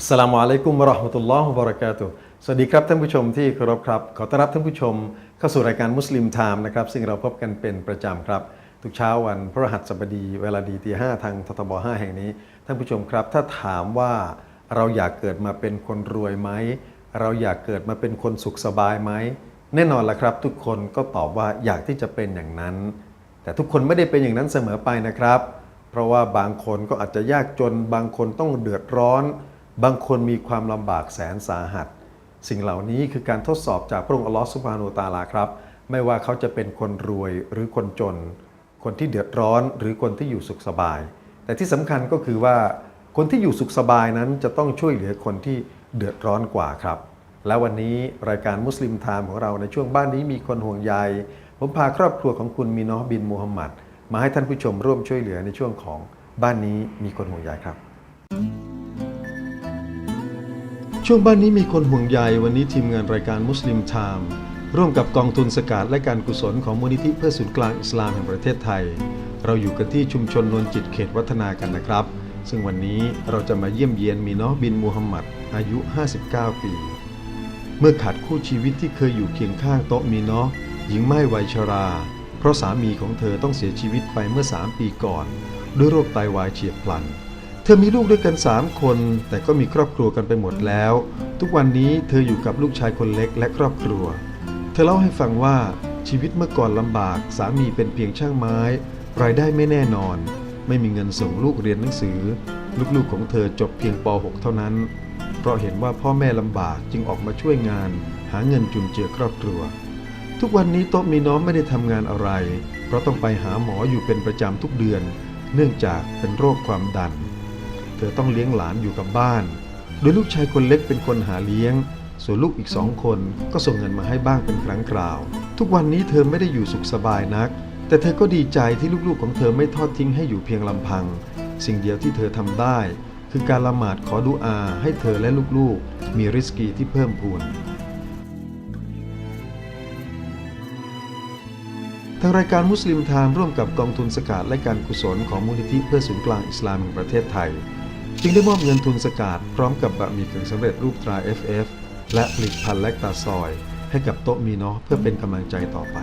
อัสลามุอะลัยกุมราะห์มะตุลลอฮ์บราะกาตุสวัสดีครับท่านผู้ชมที่เคารพครับ ขอต้อนรับท่านผู้ชมเข้าสู่รายการมุสลิมไทม์นะครับ ซึ่งเราพบกันเป็นประจำครับ ทุกเช้าวันพฤหัสบดี เวลาดีตีห้าทางททบ5แห่งนี้ ท่านผู้ชมครับ ถ้าถามว่าเราอยากเกิดมาเป็นคนรวยไหม เราอยากเกิดมาเป็นคนสุขสบายไหม แน่นอนละครับ ทุกคนก็ตอบว่าอยากที่จะเป็นอย่างนั้น แต่ทุกคนไม่ได้เป็นอย่างนั้นเสมอไปนะครับ เพราะว่าบางคนก็อาจจะยากจน บางคนต้องเดือดร้อน บางคนมีความลำบากแสนสาหัส สิ่งเหล่านี้คือการทดสอบจากพระองค์อัลลอฮฺสุบฮานุวะตาลาครับ ไม่ว่าเขาจะเป็นคนรวยหรือคนจน คนที่เดือดร้อนหรือคนที่อยู่สุขสบาย แต่ที่สำคัญก็คือว่าคนที่อยู่สุขสบายนั้นจะต้องช่วยเหลือคนที่เดือดร้อนกว่าครับ และวันนี้รายการมุสลิมไทม์ของเราในช่วงบ้านนี้มีคนห่วงใยผมพาครอบครัวของคุณมีนอบินมูฮัมหมัดมาให้ท่านผู้ชมร่วมช่วยเหลือในช่วงของบ้านนี้มีคนห่วงใยครับ ช่วงบ้านนี้มีคนห่วงใยวันนี้ทีมงานรายการมุสลิมไทม์ร่วมกับกองทุนสกาดและการกุศลของมูลนิธิเพื่อศูนย์กลางอิสลามแห่งประเทศไทย เราอยู่กันที่ชุมชนนวลจิตเขตวัฒนากันนะครับ ซึ่งวันนี้เราจะมาเยี่ยมเยียนมีนอบินมูฮัมหมัดอายุ 59 ปี เมื่อขาดคู่ชีวิตที่เคยอยู่เคียงข้างโต๊ะมีนาะหญิงไม้ไวยชรา เพราะสามีของเธอต้องเสียชีวิตไปเมื่อ 3 ปีก่อน ด้วยโรคไตาวายเฉียบพลัน ธอมีลูกด้วยกัน 3 คน แต่ก็มีครอบครัวกันไปหมดแล้ว ทุกวันนี้เธออยู่กับลูกชายคนเล็กและครอบครัว เธอเล่าให้ฟังว่าชีวิตเมื่อก่อนลำบากสามีเป็นเพียงช่างไม้ รายได้ไม่แน่นอน ไม่มีเงินส่งลูกเรียนหนังสือ ลูกๆของเธอจบเพียงป .6 เท่านั้น เพราะเห็นว่าพ่อแม่ลำบากจึงออกมาช่วยงาน หาเงินจุนเจือครอบครัว ทุกวันนี้โต๊ะมีน้องไม่ได้ทำงานอะไร เพราะต้องไปหาหมออยู่เป็นประจำทุกเดือน เนื่องจากเป็นโรคความดัน เธอต้องเลี้ยงหลานอยู่กับบ้าน โดยลูกชายคนเล็กเป็นคนหาเลี้ยง ส่วนลูกอีกสองคนก็ส่งเงินมาให้บ้างเป็นครั้งคราว ทุกวันนี้เธอไม่ได้อยู่สุขสบายนัก แต่เธอก็ดีใจที่ลูกๆของเธอไม่ทอดทิ้งให้อยู่เพียงลำพัง สิ่งเดียวที่เธอทำได้ คือการละหมาดขอดุอาให้เธอและลูกๆ มีริสกีที่เพิ่มพูนทางรายการมุสลิมไทม์ร่วมกับกองทุนสกาดและการกุศลของมูลนิธิเพื่อศูนย์กลางอิสลามแห่งประเทศไทย จึงได้มอบเงินทุนสกาดพร้อมกับบะหมี่กึ่งสำเร็จรูปตรา FF และผลิตภัณฑ์แลคตาซอย ให้กับโต๊ะมีเนาะเพื่อเป็นกำลังใจต่อไป